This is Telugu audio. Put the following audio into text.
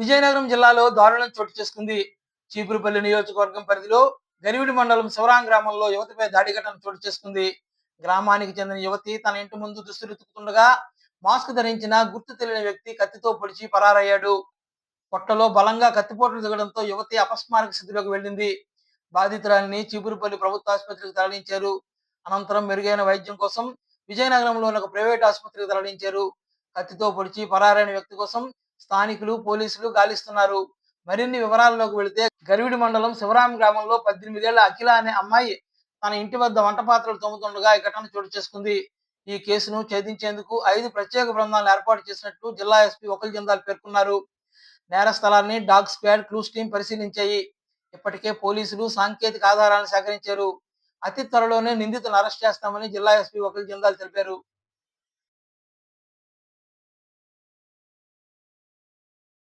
విజయనగరం జిల్లాలో దారుణం చోటు చేసుకుంది. చీపురుపల్లి నియోజకవర్గం పరిధిలో గరివిడి మండలం శివరాం గ్రామంలో యువతిపై దాడి ఘటన చోటు చేసుకుంది. గ్రామానికి చెందిన యువతి తన ఇంటి ముందు దుస్తులుతుకుతుండగా మాస్క్ ధరించిన గుర్తు తెలియని వ్యక్తి కత్తితో పొడిచి పరారయ్యాడు. పొట్టలో బలంగా కత్తిపోట్లు దిగడంతో యువతి అపస్మారక స్థితిలోకి వెళ్ళింది. బాధితురాలిని చీపురుపల్లి ప్రభుత్వ ఆసుపత్రికి తరలించారు. అనంతరం మెరుగైన వైద్యం కోసం విజయనగరంలోని ఒక ప్రైవేట్ ఆసుపత్రికి తరలించారు. కత్తితో పొడిచి పరారైన వ్యక్తి కోసం స్థానికులు పోలీసులు గాలిస్తున్నారు. మరిన్ని వివరాల్లోకి వెళితే గరివిడి మండలం శివరాం గ్రామంలో పద్దెనిమిదేళ్ళ అఖిల అనే అమ్మాయి తన ఇంటి వద్ద వంట పాత్రలు తోముతుండగా ఈ ఘటన చోటు చేసుకుంది. ఈ కేసును ఛేదించేందుకు ఐదు ప్రత్యేక బృందాలను ఏర్పాటు చేసినట్లు జిల్లా ఎస్పీ ఒకల్ జిందాల్ పేర్కొన్నారు. నేర స్థలాన్ని డాగ్ స్క్వాడ్ క్లూస్ టీం పరిశీలించాయి. ఇప్పటికే పోలీసులు సాంకేతిక ఆధారాలను సేకరించారు. అతి త్వరలోనే నిందితులను అరెస్ట్ చేస్తామని జిల్లా ఎస్పీ ఒకల్ జిందాల్ తెలిపారు.